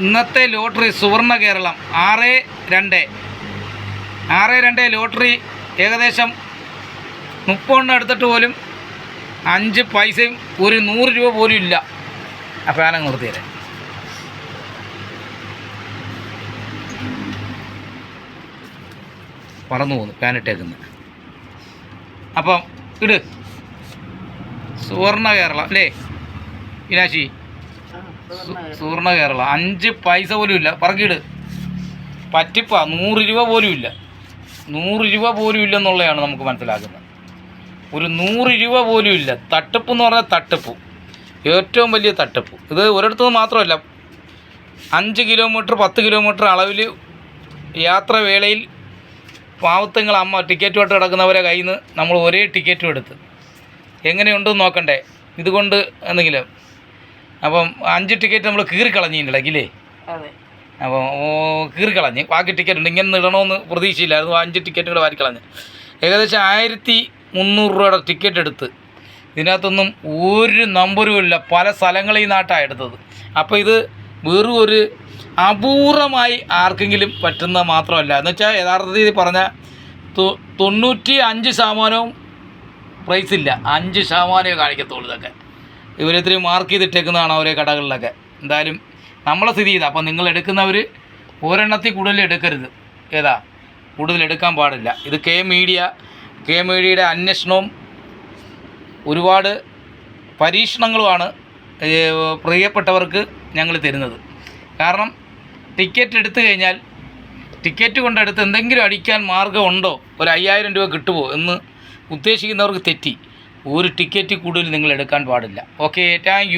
ഇന്നത്തെ ലോട്ടറി സുവർണ കേരളം. ആറ് രണ്ട്. ആറ് രണ്ട് ലോട്ടറി ഏകദേശം മുപ്പതെണ്ണം എടുത്തിട്ട് പോലും അഞ്ച് പൈസയും ഒരു നൂറ് രൂപ പോലും ഇല്ല. ആ ഫാനം നിർത്തിയത് പറന്നു പോകുന്നു ഫാനിട്ടേക്കുന്നത് അപ്പം ഇട്. സുവർണ കേരളം അല്ലേ? ഇനാശി സുവർണ കേരള. അഞ്ച് പൈസ പോലും ഇല്ല. പറക്കിട്. പറ്റിപ്പ. നൂറ് രൂപ പോലും ഇല്ല. നൂറ് രൂപ പോലും ഇല്ലെന്നുള്ളതാണ് നമുക്ക് മനസ്സിലാക്കുന്നത്. ഒരു നൂറ് രൂപ പോലും ഇല്ല. തട്ടിപ്പ് എന്ന് പറഞ്ഞാൽ തട്ടിപ്പ്. ഏറ്റവും വലിയ തട്ടിപ്പ്. ഇത് ഒരിടത്തു നിന്ന് മാത്രമല്ല. അഞ്ച് കിലോമീറ്റർ പത്ത് കിലോമീറ്റർ അളവിൽ യാത്രവേളയിൽ പാവത്തങ്ങൾ അമ്മ ടിക്കറ്റുമായിട്ട് കിടക്കുന്നവരെ കയ്യിൽ നിന്ന് നമ്മൾ ഒരേ ടിക്കറ്റും എടുത്ത്. എങ്ങനെയുണ്ടെന്ന് നോക്കണ്ടേ? ഇതുകൊണ്ട് എന്തെങ്കിലും അപ്പം അഞ്ച് ടിക്കറ്റ് നമ്മൾ കീറി ഇടയ്ക്കില്ലേ അതെ. അപ്പോൾ കീറിക്കളഞ്ഞ് ബാക്കി ടിക്കറ്റ് ഉണ്ട്. ഇങ്ങനെ ഇടണമെന്ന് പ്രതീക്ഷയില്ലായിരുന്നു. അഞ്ച് ടിക്കറ്റ് കൂടെ വാരിക്കളഞ്ഞ് ഏകദേശം ആയിരത്തി മുന്നൂറ് രൂപയുടെ ടിക്കറ്റ് എടുത്ത് ഇതിനകത്തൊന്നും ഒരു നമ്പറും ഇല്ല. പല സ്ഥലങ്ങളിൽ നിന്നാട്ടാണ് എടുത്തത്. അപ്പോൾ ഇത് വെറും ഒരു അപൂർവമായി ആർക്കെങ്കിലും പറ്റുന്ന മാത്രമല്ല. എന്ന് വെച്ചാൽ യഥാർത്ഥത്തിൽ പറഞ്ഞാൽ തൊണ്ണൂറ്റി അഞ്ച് ശതമാനവും പ്രൈസ് ഇല്ല. അഞ്ച് ശതമാനമേ കാണിക്കത്തുള്ളൂ ഇതൊക്കെ. ഇവരിത്തിരി മാർക്ക് ചെയ്തിട്ടേക്കുന്നതാണ് ഓരോ കടകളിലൊക്കെ. എന്തായാലും നമ്മളെ സ്ഥിതി ചെയ്താൽ അപ്പോൾ നിങ്ങൾ എടുക്കുന്നവർ ഒരെണ്ണത്തിൽ കൂടുതൽ എടുക്കരുത്. ഏതാ? കൂടുതൽ എടുക്കാൻ പാടില്ല. ഇത് കെ മീഡിയ കെ മീഡിയയുടെ അന്വേഷണവും ഒരുപാട് പരീക്ഷണങ്ങളുമാണ് പ്രിയപ്പെട്ടവർക്ക് ഞങ്ങൾ തരുന്നത്. കാരണം ടിക്കറ്റ് എടുത്തു കഴിഞ്ഞാൽ ടിക്കറ്റ് കൊണ്ടെടുത്ത് എന്തെങ്കിലും അടിക്കാൻ മാർഗമുണ്ടോ ഒരു അയ്യായിരം രൂപ കിട്ടുമോ എന്ന് ഉദ്ദേശിക്കുന്നവർക്ക് തെറ്റി. ഒരു ടിക്കറ്റ് കൂടുതൽ നിങ്ങൾ എടുക്കാൻ പാടില്ല. Okay thank